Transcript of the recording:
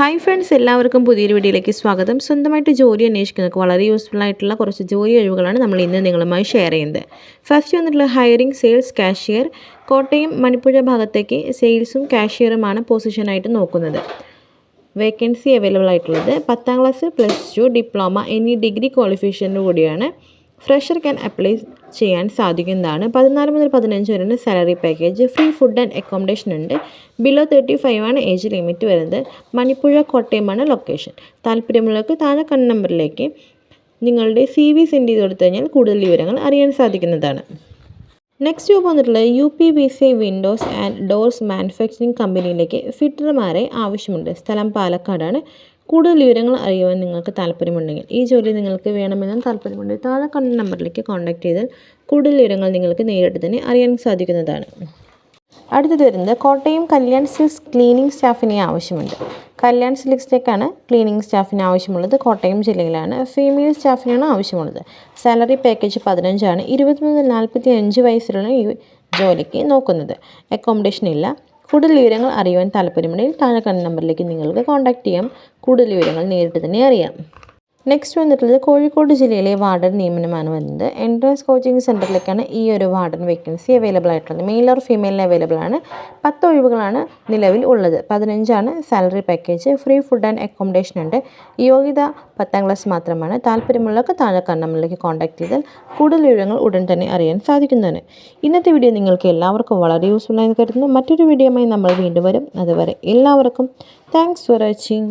Hi friends എല്ലാവർക്കും പുതിയൊരു വീഡിയോയിലേക്ക് സ്വാഗതം. സ്വന്തമായിട്ട് ജോലി അന്വേഷിക്കുന്നവർക്ക് വളരെ യൂസ്ഫുൾ ആയിട്ടുള്ള കുറച്ച് ജോലി ഒഴിവുകളാണ് നമ്മൾ ഇന്ന് നിങ്ങളുമായി ഷെയർ ചെയ്യുന്നത്. ഫസ്റ്റ് വന്നിട്ടുള്ള hiring sales cashier Kottayam Manippuzha ഭാഗത്തേക്ക് സെയിൽസും കാഷ്യറുമാണ് പൊസിഷനായിട്ട് നോക്കുന്നത്. വേക്കൻസി അവൈലബിൾ ആയിട്ടുള്ളത് പത്താം ക്ലാസ് പ്ലസ് ടു ഡിപ്ലോമ എന്നീ ഡിഗ്രി ക്വാളിഫിക്കേഷനോട് കൂടിയാണ്. ഫ്രഷർ ക്യാൻ അപ്ലൈ ചെയ്യാൻ സാധിക്കുന്നതാണ്. പതിനാല് മുതൽ പതിനഞ്ച് വരെയാണ് salary package free food and accommodation ഉണ്ട്. ബിലോ തേർട്ടി ഫൈവ് ആണ് ഏജ് ലിമിറ്റ് വരുന്നത്. മണിപ്പുഴ കോട്ടയമാണ് ലൊക്കേഷൻ. താല്പര്യമുള്ളവർക്ക് താഴെ കണ്ണ നമ്പറിലേക്ക് നിങ്ങളുടെ സി വി സെൻഡ് ചെയ്ത് കൊടുത്തു കഴിഞ്ഞാൽ കൂടുതൽ വിവരങ്ങൾ അറിയാൻ സാധിക്കുന്നതാണ്. നെക്സ്റ്റ് ജോബ് വന്നിട്ടുള്ളത് U P B C windows and doors manufacturing കമ്പനിയിലേക്ക് ഫിറ്റർമാരെ ആവശ്യമുണ്ട്. സ്ഥലം പാലക്കാടാണ്. കൂടുതൽ വിവരങ്ങൾ അറിയുവാൻ നിങ്ങൾക്ക് താല്പര്യമുണ്ടെങ്കിൽ ഈ ജോലി നിങ്ങൾക്ക് വേണമെന്നും താല്പര്യമുണ്ടെങ്കിൽ താഴെ കണ്ട നമ്പറിലേക്ക് കോൺടാക്ട് ചെയ്താൽ കൂടുതൽ വിവരങ്ങൾ നിങ്ങൾക്ക് നേരിട്ട് തന്നെ അറിയാൻ സാധിക്കുന്നതാണ്. അടുത്തത് വരുന്നത് കോട്ടയം കല്യാൺ സിൽക്സ് ക്ലീനിങ് സ്റ്റാഫിനെ ആവശ്യമുണ്ട്. കല്യാൺ സിൽക്സിലേക്കാണ് ക്ലീനിങ് സ്റ്റാഫിന് ആവശ്യമുള്ളത്. കോട്ടയം ജില്ലയിലാണ് ഫീമെയിൽ സ്റ്റാഫിനാണ് ആവശ്യമുള്ളത്. സാലറി പാക്കേജ് പതിനഞ്ചാണ്. ഇരുപത്തി മുതൽ നാൽപ്പത്തി അഞ്ച് വയസ്സിലുള്ള ഈ ജോലിക്ക് നോക്കുന്നത്. അക്കോമഡേഷൻ ഇല്ല. കൂടുതൽ വിവരങ്ങൾ അറിയുവാൻ താല്പര്യമുണ്ടെങ്കിൽ താഴെ കാണുന്ന നമ്പറിലേക്ക് നിങ്ങൾക്ക് കോൺടാക്റ്റ് ചെയ്യാം. കൂടുതൽ വിവരങ്ങൾ നേരിട്ട് തന്നെ അറിയാം. നെക്സ്റ്റ് വന്നിട്ടുള്ളത് കോഴിക്കോട് ജില്ലയിലെ വാർഡൻ നിയമനമാണ് വരുന്നത് എൻട്രൻസ് കോച്ചിങ് സെന്ററിലേക്കാണ് ഈ ഒരു വാർഡൻ വേക്കൻസി അവൈലബിൾ ആയിട്ടുള്ളത്. മെയിൽ ഓർ ഫീമെയിലിന് അവൈലബിൾ ആണ്. പത്ത് ഒഴിവുകളാണ് നിലവിൽ ഉള്ളത്. പതിനഞ്ചാണ് salary package free food and accommodation ഉണ്ട്. യോഗ്യത പത്താം ക്ലാസ് മാത്രമാണ്. താല്പര്യമുള്ളവർക്ക് താഴെ കണ്ണമ്മളിലേക്ക് കോൺടാക്ട് ചെയ്താൽ കൂടുതൽ വിവരങ്ങൾ ഉടൻ തന്നെ അറിയാൻ സാധിക്കുന്നതാണ്. ഇന്നത്തെ വീഡിയോ നിങ്ങൾക്ക് എല്ലാവർക്കും വളരെ യൂസ്ഫുൾ ആയി കരുതുന്നു. മറ്റൊരു വീഡിയോയുമായി നമ്മൾ വീണ്ടും വരും. അതുവരെ എല്ലാവർക്കും താങ്ക്സ് ഫോർ വാച്ചിങ്